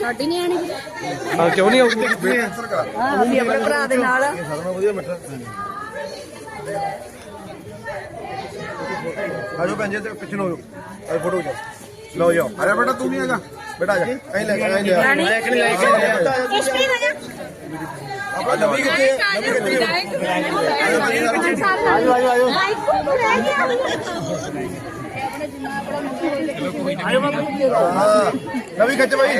ਸਾਡੀ ਨਹੀਂ ਆਣੀ ਹਾਂ ਕਿਉਂ ਨਹੀਂ ਆਉਂਦੀ ਹਾਂ ਅਸੀਂ ਆਪਣੇ ਭਰਾ ਦੇ ਨਾਲ। ਆਜੋ ਭੈਣ ਜੀ ਤੇ ਪਿੱਛੇ ਨੂੰ ਆਜੋ ਫੋਟੋ ਜਾ ਲਓ ਜਾਓ ਅਰੇ ਬੇਟਾ ਤੂੰ ਨਹੀਂ ਹੈਗਾ ਬੇਟਾ ਆ ਜਾ। ਕਹੀਂ ਲੈ ਕੇ ਆਏ ਲੈ ਰਾਣੀ ਕਸ਼ਮੀਰ ਆ ਜਾ। ਆਪਾਂ ਨਵੀਂ ਕਿੱਥੇ ਨਵੀਂ ਕਿੱਥੇ ਆਜੋ ਆਜੋ ਆਜੋ। ਹਾਂ ਨਵੀਂ ਖਿੱਚ ਬਾਈ।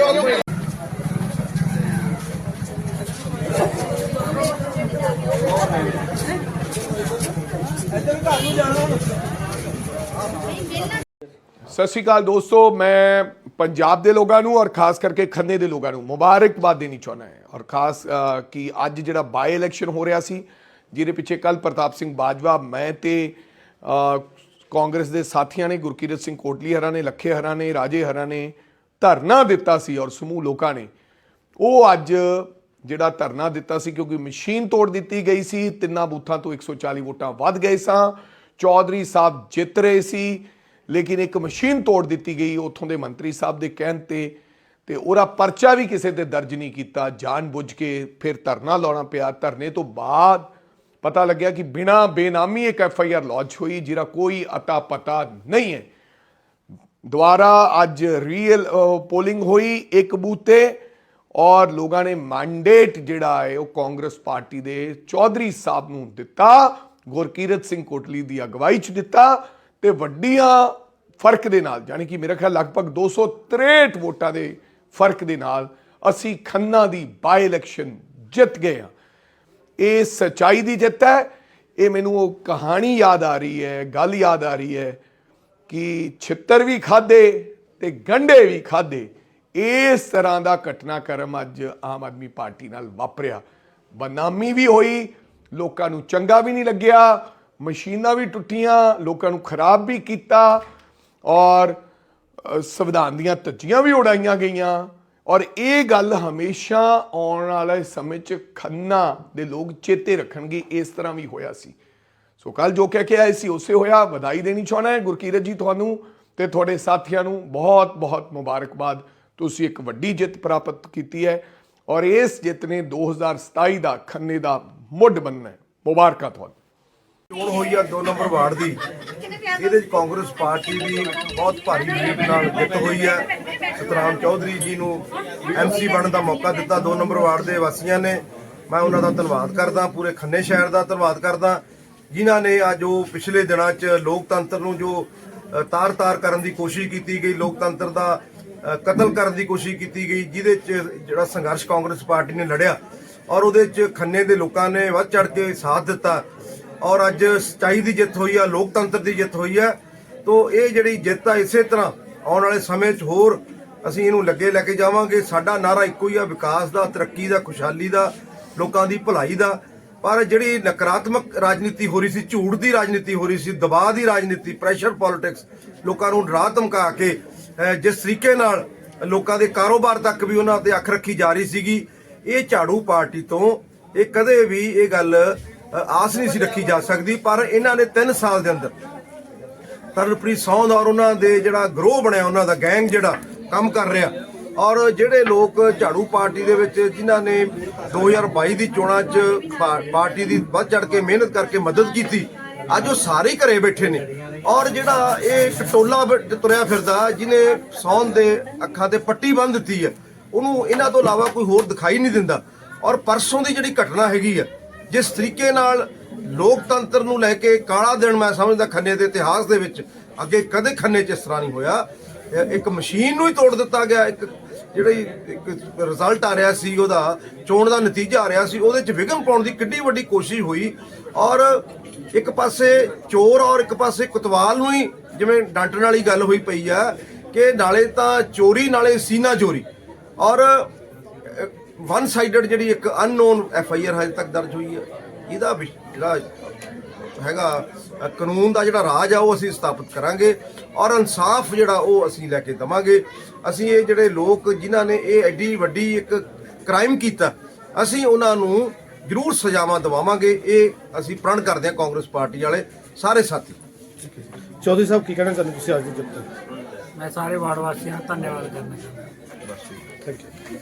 ਸਤਿ ਸ਼੍ਰੀ ਅਕਾਲ ਦੋਸਤੋ ਮੈਂ ਪੰਜਾਬ ਦੇ ਲੋਕਾਂ ਨੂੰ ਔਰ ਖਾਸ ਕਰਕੇ ਖੰਨੇ ਦੇ ਲੋਕਾਂ ਨੂੰ ਮੁਬਾਰਕਬਾਦ ਦੇਣੀ ਚਾਹੁੰਦਾ ਹਾਂ। ਔਰ ਖਾਸ ਅ, ਕਿ ਅੱਜ ਜਿਹੜਾ ਬਾਈ ਇਲੈਕਸ਼ਨ ਹੋ ਰਿਹਾ ਸੀ ਜਿਹਦੇ ਪਿੱਛੇ ਕੱਲ ਪ੍ਰਤਾਪ ਸਿੰਘ ਬਾਜਵਾ ਮੈਂ ਤੇ ਅ, ਕਾਂਗਰਸ ਦੇ ਸਾਥੀਆਂ ਨੇ ਗੁਰਕੀਰਤ ਸਿੰਘ ਕੋਟਲੀ ਹਰਾਂ ਨੇ, ਲੱਖੇ ਹਰਾਂ ਨੇ, ਰਾਜੇ ਹਰਾਂ ਨੇ ਧਰਨਾ ਦਿੱਤਾ ਸੀ ਔਰ ਸਮੂਹ ਲੋਕਾਂ ਨੇ। ਉਹ ਅੱਜ ਜਿਹੜਾ ਧਰਨਾ ਦਿੱਤਾ ਸੀ ਕਿਉਂਕਿ ਮਸ਼ੀਨ ਤੋੜ ਦਿੱਤੀ ਗਈ ਸੀ, ਤਿੰਨਾਂ ਬੂਥਾਂ ਤੋਂ 140 ਵੋਟਾਂ ਵੱਧ ਗਏ ਸਾਂ। ਚੌਧਰੀ ਸਾਹਿਬ ਜਿੱਤ ਰਹੇ ਸੀ, ਲੇਕਿਨ ਇੱਕ ਮਸ਼ੀਨ ਤੋੜ ਦਿੱਤੀ ਗਈ ਉੱਥੋਂ ਦੇ ਮੰਤਰੀ ਸਾਹਿਬ ਦੇ ਕਹਿਣ ਤੇ ਤੇ ਉਹਦਾ ਪਰਚਾ ਵੀ ਕਿਸੇ ਤੇ ਦਰਜ ਨਹੀਂ ਕੀਤਾ। ਜਾਣ ਬੁੱਝ ਕੇ ਫਿਰ ਧਰਨਾ ਲਾਉਣਾ ਪਿਆ। ਧਰਨੇ ਤੋਂ ਬਾਅਦ ਪਤਾ ਲੱਗਿਆ ਕਿ ਬਿਨਾ ਬੇਨਾਮੀ ਇੱਕ ਐਫ ਆਈ ਆਰ ਲਾਂਚ ਹੋਈ, ਜਿਹਦਾ ਕੋਈ ਅਤਾ ਪਤਾ ਨਹੀਂ ਹੈ। ਦੁਆਰਾ ਅੱਜ ਰੀਅਲ ਪੋਲਿੰਗ ਹੋਈ ਇੱਕ ਬੂਥ ਤੇ ਔਰ ਲੋਕਾਂ ਨੇ ਮੈਂਡੇਟ ਜਿਹੜਾ ਹੈ, ਉਹ ਕਾਂਗਰਸ ਪਾਰਟੀ ਦੇ ਚੌਧਰੀ ਸਾਹਿਬ ਨੂੰ ਦਿੱਤਾ, ਗੁਰਕੀਰਤ ਸਿੰਘ ਕੋਟਲੀ ਦੀ ਅਗਵਾਈ 'ਚ ਦਿੱਤਾ ਤੇ ਵੱਡੀਆਂ ਫ਼ਰਕ ਦੇ ਨਾਲ, ਯਾਨੀ ਕਿ ਮੇਰਾ ਖਿਆਲ ਲਗਭਗ 263 ਵੋਟਾਂ ਦੇ ਫ਼ਰਕ ਦੇ ਨਾਲ ਅਸੀਂ ਖੰਨਾ ਦੀ ਬਾਈ ਇਲੈਕਸ਼ਨ ਜਿੱਤ ਗਏ ਹਾਂ। ਇਹ ਸਚਾਈ ਦੀ ਜਿੱਤ ਹੈ। ਇਹ ਮੈਨੂੰ ਉਹ ਕਹਾਣੀ ਯਾਦ ਆ ਰਹੀ ਹੈ, ਗੱਲ ਯਾਦ ਆ ਰਹੀ ਹੈ ਕਿ ਛਿੱਤਰ ਵੀ ਖਾਦੇ ਤੇ ਗੰਡੇ ਵੀ ਖਾਦੇ ਇਸ ਤਰ੍ਹਾਂ ਦਾ ਘਟਨਾਕ੍ਰਮ ਅੱਜ ਆਮ ਆਦਮੀ ਪਾਰਟੀ ਨਾਲ ਵਾਪਰਿਆ। ਬਨਾਮੀ ਵੀ ਹੋਈ, ਲੋਕਾਂ ਨੂੰ ਚੰਗਾ ਵੀ ਨਹੀਂ ਲੱਗਿਆ, ਮਸ਼ੀਨਾਂ ਵੀ ਟੁੱਟੀਆਂ, ਲੋਕਾਂ ਨੂੰ ਖਰਾਬ ਵੀ ਕੀਤਾ ਔਰ ਸੰਵਿਧਾਨ ਦੀਆਂ ਧੱਜੀਆਂ ਵੀ ਉਡਾਈਆਂ ਗਈਆਂ। ਔਰ ਇਹ ਗੱਲ ਹਮੇਸ਼ਾ ਆਉਣ ਵਾਲੇ ਸਮੇਂ 'ਚ ਖੰਨਾ ਦੇ ਲੋਕ ਚੇਤੇ ਰੱਖਣਗੇ, ਇਸ ਤਰ੍ਹਾਂ ਵੀ ਹੋਇਆ ਸੀ। ਸੋ ਕੱਲ ਜੋ ਕਹਿ ਕੇ ਆਏ ਸੀ, ਉਸੇ ਹੋਇਆ, ਵਧਾਈ ਦੇਣੀ ਚਾਹਣਾ ਹੈ ਗੁਰਕੀਰਤ ਜੀ ਤੁਹਾਨੂੰ ਤੇ ਤੁਹਾਡੇ ਸਾਥੀਆਂ ਨੂੰ ਬਹੁਤ ਬਹੁਤ ਮੁਬਾਰਕਬਾਦ। ਤੁਸੀਂ ਇੱਕ ਵੱਡੀ ਜਿੱਤ ਪ੍ਰਾਪਤ ਕੀਤੀ ਹੈ ਔਰ ਇਸ ਜਿੱਤ ਨੇ 2027 ਦਾ ਖੰਨੇ ਦਾ ਮੁੱਢ ਬੰਨਣਾ ਹੈ। ਮੁਬਾਰਕਾਂ ਤੁਹਾਨੂੰ। ਚੋਣ ਹੋਈ ਆ 2 ਨੰਬਰ ਵਾਰਡ ਦੀ। ਇਹਦੇ ਵਿੱਚ ਕਾਂਗਰਸ ਪਾਰਟੀ ਦੀ ਬਹੁਤ ਭਾਰੀ ਲੀਡ ਨਾਲ ਜਿੱਤ ਹੋਈ ਹੈ। ਸਤਰਾਮ ਚੌਧਰੀ ਜੀ ਨੂੰ ਐਮਸੀ ਬਣਨ ਦਾ ਮੌਕਾ ਦਿੱਤਾ। 2 ਨੰਬਰ ਵਾਰਡ ਦੇ ਵਾਸੀਆਂ ਨੇ। ਮੈਂ ਉਹਨਾਂ ਦਾ ਧੰਨਵਾਦ ਕਰਦਾ, ਪੂਰੇ ਖੰਨੇ ਸ਼ਹਿਰ ਦਾ ਧੰਨਵਾਦ ਕਰਦਾ। ਜਿਨ੍ਹਾਂ ਨੇ ਅੱਜ ਉਹ ਪਿਛਲੇ ਦਿਨਾਂ 'ਚ ਲੋਕਤੰਤਰ ਨੂੰ ਜੋ ਤਾਰ-ਤਾਰ ਕਰਨ ਦੀ ਕੋਸ਼ਿਸ਼ ਕੀਤੀ ਗਈ, ਲੋਕਤੰਤਰ ਦਾ ਕਤਲ ਕਰਨ ਦੀ ਕੋਸ਼ਿਸ਼ ਕੀਤੀ ਗਈ, ਜਿਹਦੇ 'ਚ ਜਿਹੜਾ ਸੰਘਰਸ਼ ਕਾਂਗਰਸ ਪਾਰਟੀ ਨੇ ਲੜਿਆ ਔਰ ਉਹਦੇ 'ਚ ਖੰਨੇ ਦੇ ਲੋਕਾਂ ਨੇ ਵੱਧ ਚੜ ਕੇ ਸਾਥ ਦਿੱਤਾ ਔਰ ਅੱਜ ਸਚਾਈ ਦੀ ਜਿੱਤ ਹੋਈ ਆ, ਲੋਕਤੰਤਰ ਦੀ ਜਿੱਤ ਹੋਈ ਆ। ਤੋਂ ਇਹ ਜਿਹੜੀ ਜਿੱਤ ਆ, ਇਸੇ ਤਰ੍ਹਾਂ ਆਉਣ ਵਾਲੇ ਸਮੇਂ 'ਚ ਹੋਰ ਅਸੀਂ ਇਹਨੂੰ ਲੱਗੇ ਲੈ ਕੇ ਜਾਵਾਂਗੇ। ਸਾਡਾ ਨਾਰਾ ਇੱਕੋ ਹੀ ਆ, ਵਿਕਾਸ ਦਾ, ਤਰੱਕੀ ਦਾ, ਖੁਸ਼ਹਾਲੀ ਦਾ, ਲੋਕਾਂ ਦੀ ਭਲਾਈ ਦਾ। ਪਰ ਜਿਹੜੀ ਨਕਾਰਾਤਮਕ ਰਾਜਨੀਤੀ ਹੋ ਰਹੀ ਸੀ, ਝੂਠ ਦੀ ਰਾਜਨੀਤੀ ਹੋ ਰਹੀ ਸੀ, ਦਬਾਅ ਦੀ ਰਾਜਨੀਤੀ ਪ੍ਰੈਸ਼ਰ ਪੋਲਿਟਿਕਸ ਲੋਕਾਂ ਨੂੰ ਡਰਾ ਧਮਕਾ ਕੇ ਜਿਸ ਤਰੀਕੇ ਨਾਲ ਲੋਕਾਂ ਦੇ ਕਾਰੋਬਾਰ ਤੱਕ ਵੀ ਉਹਨਾਂ ਤੇ ਅੱਖ ਰੱਖੀ ਜਾ ਰਹੀ ਸੀਗੀ, ਇਹ ਝਾੜੂ ਪਾਰਟੀ ਤੋਂ ਇਹ ਕਦੇ ਵੀ ਇਹ ਗੱਲ ਆਸ ਨਹੀਂ ਸੀ ਰੱਖੀ ਜਾ ਸਕਦੀ। ਪਰ ਇਹਨਾਂ ਨੇ 3 ਸਾਲ ਦੇ ਅੰਦਰ ਤਰਨਪ੍ਰੀਤ ਸੌਂਦ ਔਰ ਉਹਨਾਂ ਦੇ ਜਿਹੜਾ ਗਰੋਹ ਬਣਿਆ, ਉਹਨਾਂ ਦਾ ਗੈਂਗ ਜਿਹੜਾ ਕੰਮ ਕਰ ਰਿਹਾ। ਔਰ ਜਿਹੜੇ ਲੋਕ ਝਾੜੂ ਪਾਰਟੀ ਦੇ ਵਿੱਚ, ਜਿਨ੍ਹਾਂ ਨੇ 2022 ਦੀ ਚੋਣਾਂ 'ਚ ਪਾਰਟੀ ਦੀ ਵੱਧ ਚੜ ਕੇ ਮਿਹਨਤ ਕਰਕੇ ਮਦਦ ਕੀਤੀ, ਅੱਜ ਉਹ ਸਾਰੇ ਘਰੇ ਬੈਠੇ ਨੇ। ਔਰ ਜਿਹੜਾ ਇਹ ਟੋਲਾ ਤੁਰਿਆ ਫਿਰਦਾ, ਜਿਹਨੇ ਸੌਂਦ ਦੇ ਅੱਖਾਂ ਤੇ ਪੱਟੀ ਬੰਨ ਦਿੱਤੀ ਹੈ, ਉਹਨੂੰ ਇਹਨਾਂ ਤੋਂ ਇਲਾਵਾ ਕੋਈ ਹੋਰ ਦਿਖਾਈ ਨਹੀਂ ਦਿੰਦਾ। ਔਰ ਪਰਸੋਂ ਦੀ ਜਿਹੜੀ ਘਟਨਾ ਹੈਗੀ ਆ, ਜਿਸ ਤਰੀਕੇ ਨਾਲ ਲੋਕਤੰਤਰ ਨੂੰ ਲੈ ਕੇ ਕਾਲਾ ਦਿਨ ਮੈਂ ਸਮਝਦਾ ਖੰਨੇ ਦੇ ਇਤਿਹਾਸ ਦੇ ਵਿੱਚ ਅੱਗੇ ਕਦੇ ਖੰਨੇ 'ਚ ਇਸ ਤਰ੍ਹਾਂ ਨਹੀਂ ਹੋਇਆ। ਇੱਕ ਮਸ਼ੀਨ ਨੂੰ ਹੀ ਤੋੜ ਦਿੱਤਾ ਗਿਆ। ਇੱਕ ਜਿਹੜੀ ਇੱਕ ਰਿਜ਼ਲਟ ਆ ਰਿਹਾ ਸੀ, ਉਹਦਾ ਚੋਣ ਦਾ ਨਤੀਜਾ ਆ ਰਿਹਾ ਸੀ, ਉਹਦੇ 'ਚ ਵਿਘਨ ਪਾਉਣ ਦੀ ਕਿੰਨੀ ਵੱਡੀ ਕੋਸ਼ਿਸ਼ ਹੋਈ। ਔਰ ਇੱਕ ਪਾਸੇ ਚੋਰ ਔਰ ਇੱਕ ਪਾਸੇ ਕੁਤਵਾਲ ਨੂੰ ਹੀ ਜਿਵੇਂ ਡਾਂਟਣ ਵਾਲੀ ਗੱਲ ਹੋਈ ਪਈ ਆ ਕਿ ਨਾਲੇ ਤਾਂ ਚੋਰੀ, ਨਾਲੇ ਸੀਨਾ ਚੋਰੀ। ਔਰ ਵਨ ਸਾਈਡਡ ਜਿਹੜੀ ਇੱਕ ਅਨਨੋਨ ਐਫ ਆਈ ਆਰ ਹਜੇ ਤੱਕ ਦਰਜ ਹੋਈ ਹੈ ਇਹਦਾ ਵਿਸ਼- ਜਿਹੜਾ ਹੈਗਾ ਕਾਨੂੰਨ ਦਾ ਜਿਹੜਾ ਰਾਜ ਆ ਉਹ ਅਸੀਂ ਸਥਾਪਿਤ ਕਰਾਂਗੇ ਔਰ ਇਨਸਾਫ ਜਿਹੜਾ ਉਹ ਅਸੀਂ ਲੈ ਕੇ ਦਵਾਂਗੇ। ਅਸੀਂ ਇਹ ਜਿਹੜੇ ਲੋਕ ਜਿਨ੍ਹਾਂ ਨੇ ਇਹ ਐਡੀ ਵੱਡੀ ਇੱਕ ਕ੍ਰਾਈਮ ਕੀਤਾ ਅਸੀਂ ਉਹਨਾਂ ਨੂੰ ਜ਼ਰੂਰ ਸਜ਼ਾਵਾਂ ਦਿਵਾਵਾਂਗੇ। ਇਹ ਅਸੀਂ ਪ੍ਰਣ ਕਰਦੇ ਹਾਂ ਕਾਂਗਰਸ ਪਾਰਟੀ ਵਾਲੇ ਸਾਰੇ ਸਾਥੀ। ਚੌਧਰੀ ਸਾਹਿਬ ਕੀ ਕਹਿਣਾ ਚਾਹੁੰਦੇ ਤੁਸੀਂ ਅੱਜ ਦੀ ਜਿੱਤ ਤੇ ਮੈਂ ਸਾਰੇ ਵਾਰਡ ਵਾਸੀਆਂ ਦਾ ਧੰਨਵਾਦ ਕਰਨਾ ਚਾਹੁੰਦਾ। ਬਸ ਠੀਕ